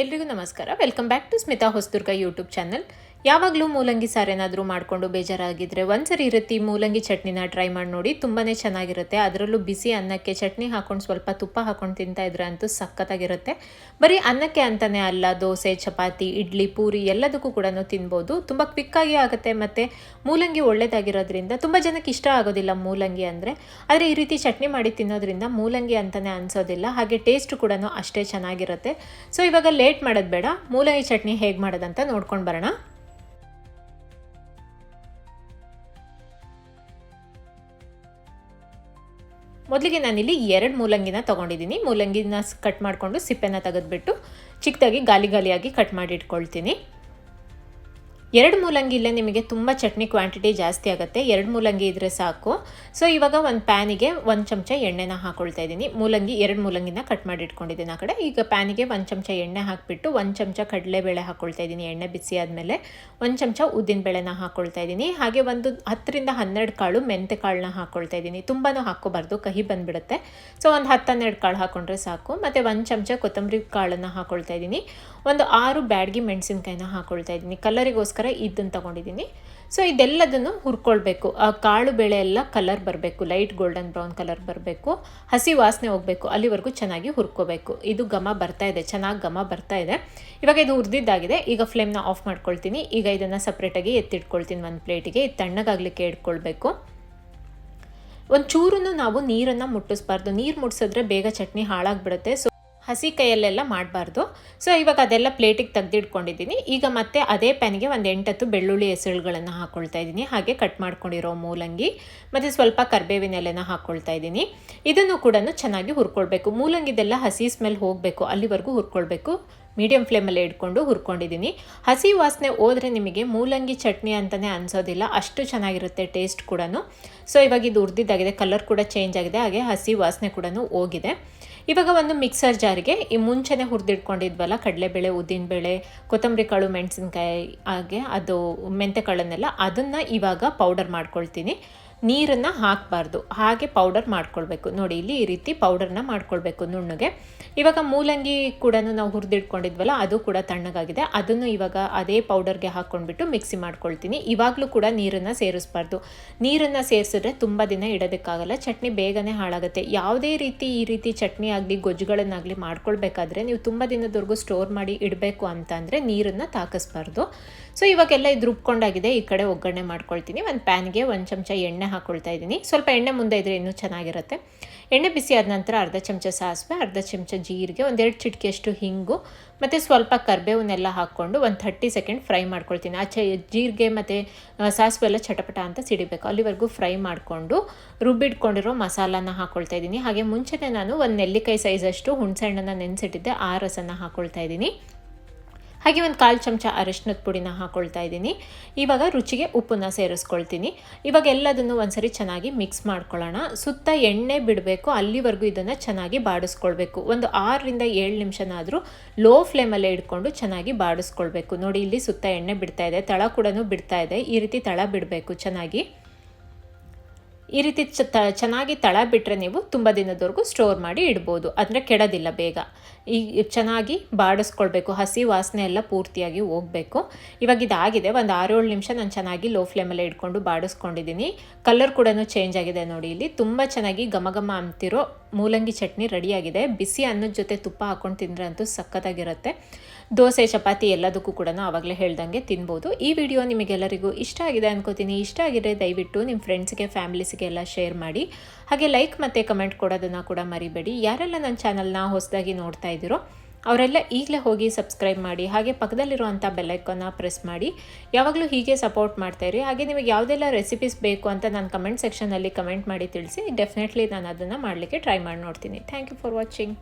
ಎಲ್ರಿಗೂ ನಮಸ್ಕಾರ. Welcome back to Smitha Hosadurga YouTube channel ಯಾವಾಗಲೂ ಮೂಲಂಗಿ ಸಾರೇನಾದರೂ ಮಾಡಿಕೊಂಡು ಬೇಜಾರಾಗಿದ್ದರೆ ಒಂದ್ಸರಿ ಈ ರೀತಿ ಮೂಲಂಗಿ ಚಟ್ನಿನ ಟ್ರೈ ಮಾಡಿ ನೋಡಿ. ತುಂಬಾ ಚೆನ್ನಾಗಿರುತ್ತೆ. ಅದರಲ್ಲೂ ಬಿಸಿ ಅನ್ನಕ್ಕೆ ಚಟ್ನಿ ಹಾಕೊಂಡು ಸ್ವಲ್ಪ ತುಪ್ಪ ಹಾಕೊಂಡು ತಿಂತಾ ಇದ್ರೆ ಅಂತೂ ಸಖತ್ತಾಗಿರುತ್ತೆ. ಬರೀ ಅನ್ನಕ್ಕೆ ಅಂತಲೇ ಅಲ್ಲ, ದೋಸೆ, ಚಪಾತಿ, ಇಡ್ಲಿ, ಪೂರಿ ಎಲ್ಲದಕ್ಕೂ ಕೂಡ ತಿನ್ಬೋದು. ತುಂಬ ಕ್ವಿಕ್ಕಾಗಿ ಆಗುತ್ತೆ ಮತ್ತು ಮೂಲಂಗಿ ಒಳ್ಳೆಯದಾಗಿರೋದ್ರಿಂದ ತುಂಬ ಜನಕ್ಕೆ ಇಷ್ಟ ಆಗೋದಿಲ್ಲ ಮೂಲಂಗಿ ಅಂದರೆ. ಆದರೆ ಈ ರೀತಿ ಚಟ್ನಿ ಮಾಡಿ ತಿನ್ನೋದ್ರಿಂದ ಮೂಲಂಗಿ ಅಂತಲೇ ಅನಿಸೋದಿಲ್ಲ. ಹಾಗೆ ಟೇಸ್ಟ್ ಕೂಡ ಅಷ್ಟೇ ಚೆನ್ನಾಗಿರುತ್ತೆ. ಸೊ ಇವಾಗ ಲೇಟ್ ಮಾಡೋದು ಬೇಡ. ಮೂಲಂಗಿ ಚಟ್ನಿ ಹೇಗೆ ಮಾಡೋದಂತ ನೋಡ್ಕೊಂಡು ಬರೋಣ. ಮೊದಲಿಗೆ ನಾನಿಲ್ಲಿ ಎರಡು ಮೂಲಂಗಿನ ತೊಗೊಂಡಿದ್ದೀನಿ. ಮೂಲಂಗಿನ ಕಟ್ ಮಾಡಿಕೊಂಡು ಸಿಪ್ಪೆನ ತೆಗೆದುಬಿಟ್ಟು ಚಿಕ್ಕದಾಗಿ ಗಾಲಿ ಗಾಲಿಯಾಗಿ ಕಟ್ ಮಾಡಿ ಇಟ್ಕೊಳ್ತೀನಿ. ಎರಡು ಮೂಲಂಗಿ ಇಲ್ಲೇ ನಿಮಗೆ ತುಂಬ ಚಟ್ನಿ ಕ್ವಾಂಟಿಟಿ ಜಾಸ್ತಿ ಆಗುತ್ತೆ. ಎರಡು ಮೂಲಂಗಿ ಇದ್ದರೆ ಸಾಕು. ಸೊ ಇವಾಗ ಒಂದು ಪ್ಯಾನಿಗೆ ಒಂದು ಚಮಚ ಎಣ್ಣೆನ ಹಾಕೊಳ್ತಾ ಇದ್ದೀನಿ. ಮೂಲಂಗಿ ಎರಡು ಮೂಲಂಗಿನ ಕಟ್ ಮಾಡಿ ಇಟ್ಕೊಂಡಿದ್ದೀನಿ ಆ ಕಡೆ. ಈಗ ಪ್ಯಾನಿಗೆ ಒಂದು ಚಮಚ ಎಣ್ಣೆ ಹಾಕಿಬಿಟ್ಟು ಒಂದು ಚಮಚ ಕಡಲೆಬೇಳೆ ಹಾಕ್ಕೊಳ್ತಾ ಇದ್ದೀನಿ ಎಣ್ಣೆ ಬಿಸಿ ಆದಮೇಲೆ. ಒಂದು ಚಮಚ ಉದ್ದಿನಬೇಳೆನ ಹಾಕ್ಕೊಳ್ತಾ ಇದ್ದೀನಿ. ಹಾಗೆ ಒಂದು ಹತ್ತರಿಂದ ಹನ್ನೆರಡು ಕಾಳು ಮೆಂತೆ ಕಾಳನ್ನ ಹಾಕ್ಕೊಳ್ತಾ ಇದ್ದೀನಿ. ತುಂಬಾ ಹಾಕ್ಕೋಬಾರ್ದು. ಕಹಿ ಬಂದುಬಿಡುತ್ತೆ. ಸೊ ಒಂದು ಹತ್ತು ಹನ್ನೆರಡು ಕಾಳು ಹಾಕ್ಕೊಂಡ್ರೆ ಸಾಕು. ಮತ್ತು ಒಂದು ಚಮಚ ಕೊತ್ತಂಬರಿ ಕಾಳನ್ನು ಹಾಕ್ಕೊಳ್ತಾ ಇದ್ದೀನಿ. ಒಂದು ಆರು ಬ್ಯಾಡ್ಗಿ ಮೆಣಸಿನ್ಕಾಯಿನ ಹಾಕ್ಕೊಳ್ತಾ ಇದ್ದೀನಿ. ಕಲರಿಗೋಸ್ಕರ ಇದನ್ನು ತೊಗೊಂಡಿದ್ದೀನಿ. ಸೊ ಇದೆಲ್ಲದನ್ನು ಹುರ್ಕೊಳ್ಬೇಕು. ಆ ಕಾಳು ಬೇಳೆ ಎಲ್ಲ ಕಲರ್ ಬರಬೇಕು. ಲೈಟ್ ಗೋಲ್ಡನ್ ಬ್ರೌನ್ ಕಲರ್ ಬರಬೇಕು. ಹಸಿ ವಾಸನೆ ಹೋಗಬೇಕು. ಅಲ್ಲಿವರೆಗೂ ಚೆನ್ನಾಗಿ ಹುರ್ಕೋಬೇಕು. ಇದು ಘಮ ಬರ್ತಾ ಇದೆ. ಚೆನ್ನಾಗಿ ಘಮ ಬರ್ತಾ ಇದೆ. ಇವಾಗ ಇದು ಹುರಿದಿದ್ದಾಗಿದೆ. ಈಗ ಫ್ಲೇಮ್ನ ಆಫ್ ಮಾಡ್ಕೊಳ್ತೀನಿ. ಈಗ ಇದನ್ನು ಸಪ್ರೇಟಾಗಿ ಎತ್ತಿಟ್ಕೊಳ್ತೀನಿ. ಒಂದು ಪ್ಲೇಟಿಗೆ. ಇದು ತಣ್ಣಗಾಗಲಿಕ್ಕೆ ಇಟ್ಕೊಳ್ಬೇಕು. ಒಂದು ಚೂರು ನಾವು ನೀರನ್ನು ಮುಟ್ಟಿಸ್ಬಾರ್ದು. ನೀರು ಮುಟ್ಟಿಸಿದ್ರೆ ಬೇಗ ಚಟ್ನಿ ಹಾಳಾಗ್ಬಿಡುತ್ತೆ. ಸೊ ಹಸಿ ಕೈಯಲ್ಲೆಲ್ಲ ಮಾಡಬಾರ್ದು. ಸೊ ಇವಾಗ ಅದೆಲ್ಲ ಪ್ಲೇಟಿಗೆ ತೆಗೆದಿಟ್ಕೊಂಡಿದ್ದೀನಿ. ಈಗ ಮತ್ತೆ ಅದೇ ಪ್ಯಾನಿಗೆ ಒಂದು ಎಂಟತ್ತು ಬೆಳ್ಳುಳ್ಳಿ ಹೆಸರುಗಳನ್ನು ಹಾಕ್ಕೊಳ್ತಾ ಇದ್ದೀನಿ. ಹಾಗೆ ಕಟ್ ಮಾಡ್ಕೊಂಡಿರೋ ಮೂಲಂಗಿ, ಮತ್ತು ಸ್ವಲ್ಪ ಕರ್ಬೇವಿನ ಎಲೆನ ಹಾಕ್ಕೊಳ್ತಾ ಇದ್ದೀನಿ. ಇದನ್ನು ಕೂಡ ಚೆನ್ನಾಗಿ ಹುರ್ಕೊಳ್ಬೇಕು. ಮೂಲಂಗಿದೆಲ್ಲ ಹಸಿ ಸ್ಮೆಲ್ ಹೋಗಬೇಕು. ಅಲ್ಲಿವರೆಗೂ ಹುರ್ಕೊಳ್ಬೇಕು. ಮೀಡಿಯಂ ಫ್ಲೇಮಲ್ಲಿ ಇಟ್ಕೊಂಡು ಹುರ್ಕೊಂಡಿದ್ದೀನಿ. ಹಸಿ ವಾಸನೆ ಹೋದರೆ ನಿಮಗೆ ಮೂಲಂಗಿ ಚಟ್ನಿ ಅಂತಲೇ ಅನಿಸೋದಿಲ್ಲ, ಅಷ್ಟು ಚೆನ್ನಾಗಿರುತ್ತೆ ಟೇಸ್ಟ್ ಕೂಡ ಸೊ ಇವಾಗ ಇದು ಹುರಿದಿದ್ದಾಗಿದೆ, ಕಲರ್ ಕೂಡ ಚೇಂಜ್ ಆಗಿದೆ, ಹಾಗೆ ಹಸಿ ವಾಸನೆ ಕೂಡ ಹೋಗಿದೆ. ಇವಾಗ ಒಂದು ಮಿಕ್ಸರ್ ಜಾರಿಗೆ, ಈ ಮುಂಚೆನೇ ಹುರಿದಿಟ್ಕೊಂಡಿದ್ವಲ್ಲ, ಕಡಲೆಬೇಳೆ, ಉದ್ದಿನಬೇಳೆ, ಕೊತ್ತಂಬರಿ ಕಾಳು, ಮೆಣಸಿನ್ಕಾಯಿ, ಹಾಗೆ ಅದು ಮೆಂತೆ ಕಾಳನ್ನೆಲ್ಲ ಅದನ್ನು ಇವಾಗ ಪೌಡರ್ ಮಾಡ್ಕೊಳ್ತೀನಿ. ನೀರನ್ನು ಹಾಕಬಾರ್ದು. ಹಾಗೆ ಪೌಡರ್ ಮಾಡ್ಕೊಳ್ಬೇಕು. ನೋಡಿ, ಇಲ್ಲಿ ಈ ರೀತಿ ಪೌಡರ್ನ ಮಾಡ್ಕೊಳ್ಬೇಕು ನುಣ್ಣಗೆ. ಇವಾಗ ಮೂಲಂಗಿ ಕೂಡ ನಾವು ಹುರಿದಿಟ್ಕೊಂಡಿದ್ವಲ್ಲ, ಅದು ಕೂಡ ತಣ್ಣಗಾಗಿದೆ. ಅದನ್ನು ಇವಾಗ ಅದೇ ಪೌಡರ್ಗೆ ಹಾಕ್ಕೊಂಡ್ಬಿಟ್ಟು ಮಿಕ್ಸಿ ಮಾಡ್ಕೊಳ್ತೀನಿ. ಇವಾಗಲೂ ಕೂಡ ನೀರನ್ನು ಸೇರಿಸ್ಬಾರ್ದು. ನೀರನ್ನು ಸೇರಿಸಿದ್ರೆ ತುಂಬ ದಿನ ಇಡೋದಕ್ಕಾಗಲ್ಲ. ಚಟ್ನಿ ಬೇಗನೆ ಹಾಳಾಗುತ್ತೆ. ಯಾವುದೇ ರೀತಿ ಈ ರೀತಿ ಚಟ್ನಿ ಆಗಲಿ, ಗೊಜ್ಜುಗಳನ್ನಾಗಲಿ ಮಾಡ್ಕೊಳ್ಬೇಕಾದ್ರೆ ನೀವು ತುಂಬ ದಿನದವರೆಗೂ ಸ್ಟೋರ್ ಮಾಡಿ ಇಡಬೇಕು ಅಂತ ಅಂದರೆ ನೀರನ್ನು ತಾಕಿಸ್ಬಾರ್ದು. ಸೊ ಇವಾಗೆಲ್ಲ ಇದು ರುಬ್ಕೊಂಡಾಗಿದೆ. ಈ ಕಡೆ ಒಗ್ಗರಣೆ ಮಾಡ್ಕೊಳ್ತೀನಿ. ಒಂದು ಪ್ಯಾನ್ಗೆ ಒಂದು ಚಮಚ ಎಣ್ಣೆ ಹಾಕ್ಕೊಳ್ತಾ ಇದ್ದೀನಿ. ಸ್ವಲ್ಪ ಎಣ್ಣೆ ಮುಂದೆ ಇದ್ರೆ ಇನ್ನೂ ಚೆನ್ನಾಗಿರುತ್ತೆ. ಎಣ್ಣೆ ಬಿಸಿ ಆದ ನಂತರ ಅರ್ಧ ಚಮಚ ಸಾಸಿವೆ, ಅರ್ಧ ಚಮಚ ಜೀರಿಗೆ ಒಂದೆರಡು ಚಿಟಿಕೆಯಷ್ಟು ಹಿಂಗು, ಮತ್ತು ಸ್ವಲ್ಪ ಕರ್ಬೇವನ್ನೆಲ್ಲ ಹಾಕ್ಕೊಂಡು ಒಂದು ಥರ್ಟಿ ಸೆಕೆಂಡ್ ಫ್ರೈ ಮಾಡ್ಕೊಳ್ತೀನಿ. ಆ ಚ ಜೀರಿಗೆ ಮತ್ತು ಸಾಸಿವೆ ಎಲ್ಲ ಚಟಪಟ ಅಂತ ಸಿಡಿಬೇಕು. ಅಲ್ಲಿವರೆಗೂ ಫ್ರೈ ಮಾಡಿಕೊಂಡು ರುಬ್ಬಿಟ್ಕೊಂಡಿರೋ ಮಸಾಲಾನ ಹಾಕ್ಕೊಳ್ತಾ ಇದ್ದೀನಿ. ಹಾಗೆ ಮುಂಚೆನೇ ನಾನು ಒಂದು ನೆಲ್ಲಿಕಾಯಿ ಸೈಜಷ್ಟು ಹುಣಸೆಹಣ್ಣನ್ನು ನೆನೆಸಿಟ್ಟಿದ್ದೆ. ಆ ರಸನ ಹಾಕ್ಕೊಳ್ತಾ ಇದ್ದೀನಿ. ಹಾಗೆ ಒಂದು ಕಾಲು ಚಮಚ ಅರಶಿನದ ಪುಡಿನ ಹಾಕ್ಕೊಳ್ತಾ ಇದ್ದೀನಿ. ಇವಾಗ ರುಚಿಗೆ ಉಪ್ಪನ್ನ ಸೇರಿಸ್ಕೊಳ್ತೀನಿ. ಇವಾಗ ಎಲ್ಲದನ್ನು ಒಂದ್ಸರಿ ಚೆನ್ನಾಗಿ ಮಿಕ್ಸ್ ಮಾಡ್ಕೊಳ್ಳೋಣ. ಸುತ್ತ ಎಣ್ಣೆ ಬಿಡಬೇಕು, ಅಲ್ಲಿವರೆಗೂ ಇದನ್ನು ಚೆನ್ನಾಗಿ ಬಾಡಿಸ್ಕೊಳ್ಬೇಕು. ಒಂದು ಆರರಿಂದ ಏಳು ನಿಮಿಷನಾದರೂ ಲೋ ಫ್ಲೇಮಲ್ಲೇ ಇಟ್ಕೊಂಡು ಚೆನ್ನಾಗಿ ಬಾಡಿಸ್ಕೊಳ್ಬೇಕು. ನೋಡಿ, ಇಲ್ಲಿ ಸುತ್ತ ಎಣ್ಣೆ ಬಿಡ್ತಾ ಇದೆ, ತಳ ಕೂಡ ಬಿಡ್ತಾ ಇದೆ. ಈ ರೀತಿ ತಳ ಬಿಡಬೇಕು ಚೆನ್ನಾಗಿ. ಈ ರೀತಿ ಚ ಚೆನ್ನಾಗಿ ತಳ ಬಿಟ್ಟರೆ ನೀವು ತುಂಬ ದಿನದವರೆಗೂ ಸ್ಟೋರ್ ಮಾಡಿ ಇಡ್ಬೋದು. ಅಂದರೆ ಕೆಡೋದಿಲ್ಲ ಬೇಗ. ಈ ಚೆನ್ನಾಗಿ ಬಾಡಿಸ್ಕೊಳ್ಬೇಕು. ಹಸಿ ವಾಸನೆ ಎಲ್ಲ ಪೂರ್ತಿಯಾಗಿ ಹೋಗಬೇಕು. ಇವಾಗ ಇದಾಗಿದೆ. ಒಂದು ಆರೇಳು ನಿಮಿಷ ನಾನು ಚೆನ್ನಾಗಿ ಲೋ ಫ್ಲೇಮಲ್ಲೇ ಇಟ್ಕೊಂಡು ಬಾಡಿಸ್ಕೊಂಡಿದ್ದೀನಿ. ಕಲರ್ ಕೂಡ ಚೇಂಜ್ ಆಗಿದೆ ನೋಡಿ ಇಲ್ಲಿ. ತುಂಬ ಚೆನ್ನಾಗಿ ಘಮ ಘಮ ಅಂತಿರೋ ಮೂಲಂಗಿ ಚಟ್ನಿ ರೆಡಿಯಾಗಿದೆ ಬಿಸಿ ಅನ್ನದ ಜೊತೆ ತುಪ್ಪ ಹಾಕ್ಕೊಂಡು ತಿಂದರೆ ಅಂತೂ ಸಖತ್ತಾಗಿರುತ್ತೆ. ದೋಸೆ, ಚಪಾತಿ ಎಲ್ಲದಕ್ಕೂ ಕೂಡ ಆವಾಗಲೇ ಹೇಳ್ದಂಗೆ ತಿನ್ಬೋದು. ಈ ವಿಡಿಯೋ ನಿಮಗೆಲ್ಲರಿಗೂ ಇಷ್ಟ ಆಗಿದೆ ಅನ್ಕೋತೀನಿ. ಇಷ್ಟ ಆಗಿದ್ರೆ ದಯವಿಟ್ಟು ನಿಮ್ಮ ಫ್ರೆಂಡ್ಸ್ಗೆ ಫ್ಯಾಮಿಲೀಸ್ಗೆ ಎಲ್ಲ ಶೇರ್ ಮಾಡಿ. ಹಾಗೆ ಲೈಕ್ ಮತ್ತು ಕಮೆಂಟ್ ಕೊಡೋದನ್ನು ಕೂಡ ಮರಿಬೇಡಿ. ಯಾರೆಲ್ಲ ನನ್ನ ಚಾನಲ್ನ ಹೊಸದಾಗಿ ನೋಡ್ತಾ ಇದ್ದೀರೋ, ಅವರೆಲ್ಲ ಈಗಲೇ ಹೋಗಿ ಸಬ್ಸ್ಕ್ರೈಬ್ ಮಾಡಿ, ಹಾಗೆ ಪಕ್ಕದಲ್ಲಿರುವಂಥ ಬೆಲ್ಲೈಕನ್ನ ಪ್ರೆಸ್ ಮಾಡಿ. ಯಾವಾಗಲೂ ಹೀಗೆ ಸಪೋರ್ಟ್ ಮಾಡ್ತಾಯಿರಿ ಹಾಗೆ ನಿಮಗೆ ಯಾವುದೆಲ್ಲ ರೆಸಿಪೀಸ್ ಬೇಕು ಅಂತ ನಾನು ಕಮೆಂಟ್ ಸೆಕ್ಷನಲ್ಲಿ ಕಮೆಂಟ್ ಮಾಡಿ ತಿಳಿಸಿ ಡೆಫಿನೆಟ್ಲಿ ನಾನು ಅದನ್ನು ಮಾಡಲಿಕ್ಕೆ ಟ್ರೈ ಮಾಡಿ ನೋಡ್ತೀನಿ. Thank you for watching